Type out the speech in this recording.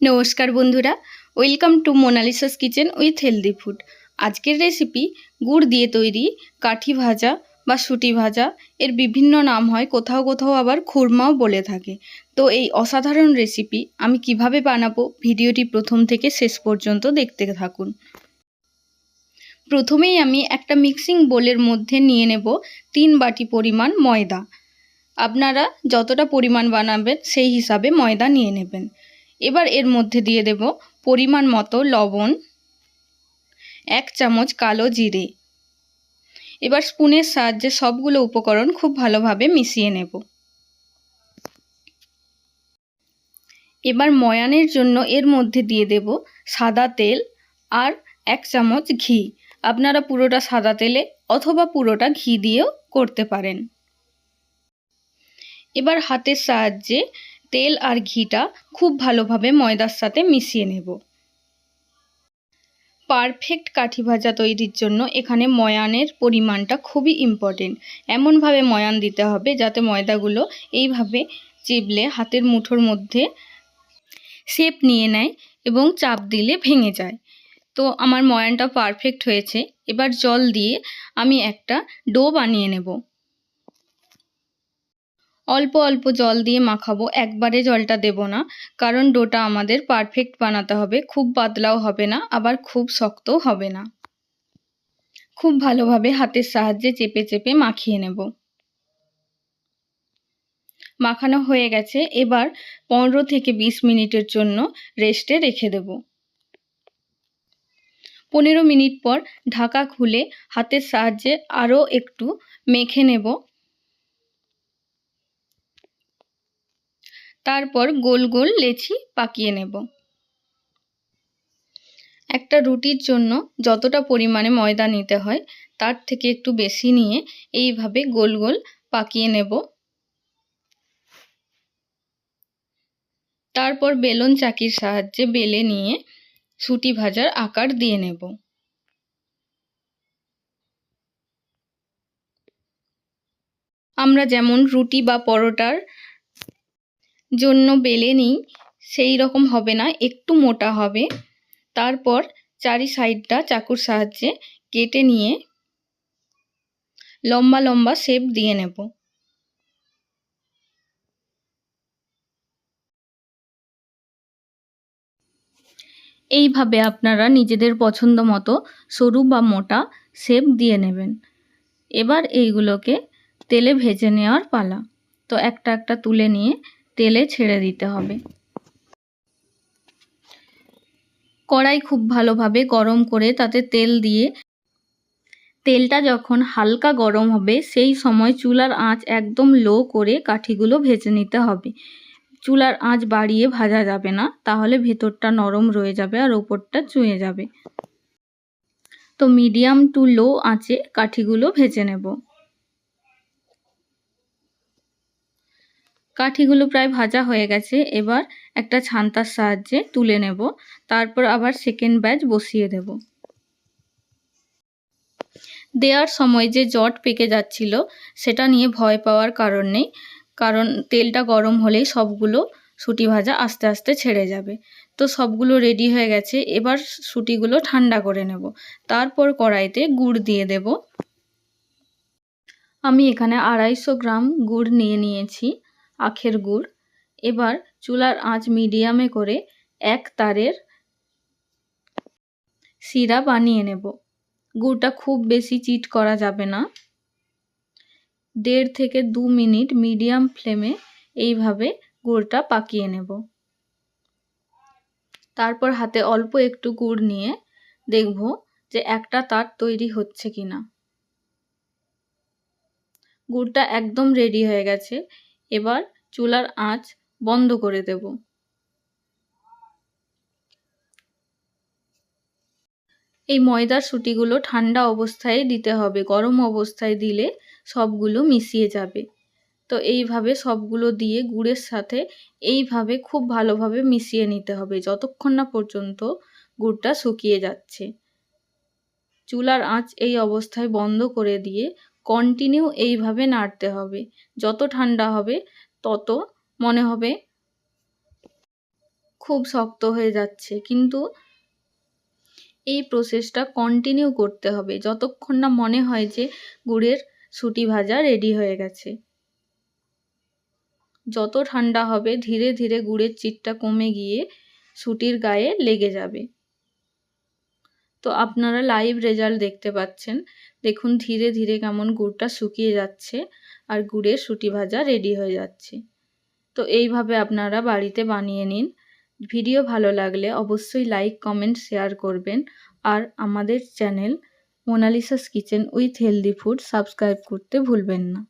নমস্কার বন্ধুরা, welcome to Monalisa's kitchen with healthy food. আজকের রেসিপি গুড় দিয়ে তৈরি কাঠি ভাজা বা সুটি ভাজা, এর বিভিন্ন নাম হয়, কোথাও কোথাও আবার খুরমাও বলে থাকে। তো এই অসাধারণ রেসিপি আমি কীভাবে বানাবো ভিডিওটি প্রথম থেকে শেষ পর্যন্ত দেখতে থাকুন। প্রথমেই আমি একটা মিক্সিং বোলের মধ্যে নিয়ে নেব তিন বাটি পরিমাণ ময়দা। আপনারা যতটা পরিমাণ বানাবেন সেই হিসাবে ময়দা নিয়ে নেবেন। এবার এর মধ্যে দিয়ে দেব পরিমাণ মতো লবণ, এক চামচ কালো জিরে। এবার স্পুনের সাহায্যে সবগুলো উপকরণ খুব ভালোভাবে মিশিয়ে নেব। এবার ময়ানের জন্য এর মধ্যে দিয়ে দেব সাদা তেল আর এক চামচ ঘি। আপনারা পুরোটা সাদা তেলে অথবা পুরোটা ঘি দিয়েও করতে পারেন। এবার হাতের সাহায্যে তেল আর ঘিটা খুব ভালোভাবে ময়দার সাথে মিশিয়ে নেব। পারফেক্ট কাঠি ভাজা তৈরির জন্য এখানে ময়ানের পরিমাণটা খুবই ইম্পর্টেন্ট এমনভাবে ময়ান দিতে হবে যাতে ময়দাগুলো এইভাবে চিবলে হাতের মুঠোর মধ্যে শেপ নিয়ে নেয় এবং চাপ দিলে ভেঙে যায়। তো আমার ময়ানটা পারফেক্ট হয়েছে। এবার জল দিয়ে আমি একটা ডো বানিয়ে নেব। অল্প অল্প জল দিয়ে মাখাবো, একবারে জলটা দেব না। কারণ ডোটা আমাদের পারফেক্ট বানাতে হবে, খুব পাতলাও হবে না, আবার খুব শক্তও হবে না। খুব ভালোভাবে হাতের সাহায্যে চেপে চেপে মাখিয়ে নেব। মাখানো হয়ে গেছে, এবার পনেরো থেকে বিশ মিনিটের জন্য রেস্টে রেখে দেব। পনেরো মিনিট পর ঢাকা খুলে হাতের সাহায্যে আরও একটু মেখে নেব। তারপর গোল গোল লেচি পাকিয়ে নেব। একটা রুটির জন্য যতটা পরিমাণে ময়দা নিতে হয়, তার থেকে একটু বেশি নিয়ে এইভাবে গোল গোল পাকিয়ে নেব। তারপর বেলন চাকির সাহায্যে বেলে নিয়ে সুটি ভাজার আকার দিয়ে নেব। আমরা যেমন রুটি বা পরোটার জন্য বেলে নিই, সেই রকম হবে না, একটু মোটা হবে। তারপর চারি সাইডটা চাকুর সাহায্যে কেটে নিয়ে লম্বা লম্বা শেপ দিয়ে নেব। এইভাবে আপনারা নিজেদের পছন্দ মতো সরু বা মোটা শেপ দিয়ে নেবেন। এবার এইগুলোকে তেলে ভেজে নেওয়ার পালা। তো একটা একটা তুলে নিয়ে তেলে ছেড়ে দিতে হবে। কড়াই খুব ভালোভাবে গরম করে তাতে তেল দিয়ে তেলটা যখন হালকা গরম হবে, সেই সময় চুলার আঁচ একদম লো করে কাঠিগুলো ভেজে নিতে হবে। চুলার আঁচ বাড়িয়ে ভাজা যাবে না, তাহলে ভেতরটা নরম রয়ে যাবে আর ওপরটা চুঁয়ে যাবে। তো মিডিয়াম টু লো আঁচে কাঠিগুলো ভেজে নেব। কাঠিগুলো প্রায় ভাজা হয়ে গেছে। এবার একটা ছান্তার সাহায্যে তুলে নেব। তারপর আবার সেকেন্ড ব্যাচ বসিয়ে দেব। দেওয়ার সময় যে জট পেকে যাচ্ছিল, সেটা নিয়ে ভয় পাওয়ার কারণ নেই। কারণ তেলটা গরম হলেই সবগুলো সুটি ভাজা আস্তে আস্তে ছেড়ে যাবে। তো সবগুলো রেডি হয়ে গেছে। এবার সুটিগুলো ঠান্ডা করে নেব। তারপর কড়াইতে গুড় দিয়ে দেব। আমি এখানে আড়াইশো গ্রাম গুড় নিয়ে নিয়েছি। আখের গুড়। এবার চুলার আঁচ মিডিয়ামে করে এক তারের শিরা বানিয়ে নেব। গুড়টা খুব বেশি চিট করা যাবে না। দেড় থেকে দু মিনিট মিডিয়াম ফ্লেমে এইভাবে গুড়টা পাকিয়ে নেব। তারপর হাতে অল্প একটু গুড় নিয়ে দেখব যে একটা তার তৈরি হচ্ছে কি না গুড়টা একদম রেডি হয়ে গেছে। এবার চুলার আঁচ বন্ধ করে দেব। এই ময়দার সুটিগুলো ঠান্ডা অবস্থায় দিতে হবে। গরম অবস্থায় দিলে সবগুলো মিশিয়ে যাবে। তো এইভাবে সবগুলো দিয়ে গুড়ের সাথে এইভাবে খুব ভালোভাবে মিশিয়ে নিতে হবে। যতক্ষণ না পর্যন্ত গুড়টা শুকিয়ে যাচ্ছে। চুলার আঁচ এই অবস্থায় বন্ধ করে দিয়ে কন্টিনিউ এইভাবে নাড়তে হবে। যত ঠান্ডা হবে, তত মনে হবে খুব শক্ত হয়ে যাচ্ছে। কিন্তু এই প্রসেসটা কন্টিনিউ করতে হবে। যতক্ষণ না মনে হয় যে গুড়ের সুটি ভাজা রেডি হয়ে গেছে। যত ঠান্ডা হবে, ধীরে ধীরে গুড়ের চিটটা কমে গিয়ে সুটির গায়ে লেগে যাবে। তো আপনারা লাইভ রেজাল্ট দেখতে পাচ্ছেন। দেখুন ধীরে ধীরে কেমন গুড়টা শুকিয়ে যাচ্ছে আর গুড়ের সুটি ভাজা রেডি হয়ে যাচ্ছে। তো এইভাবে আপনারা বাড়িতে বানিয়ে নিন। ভিডিও ভালো লাগলে অবশ্যই লাইক কমেন্ট শেয়ার করবেন। আর আমাদের channel Monalisa's kitchen with healthy food subscribe করতে ভুলবেন না।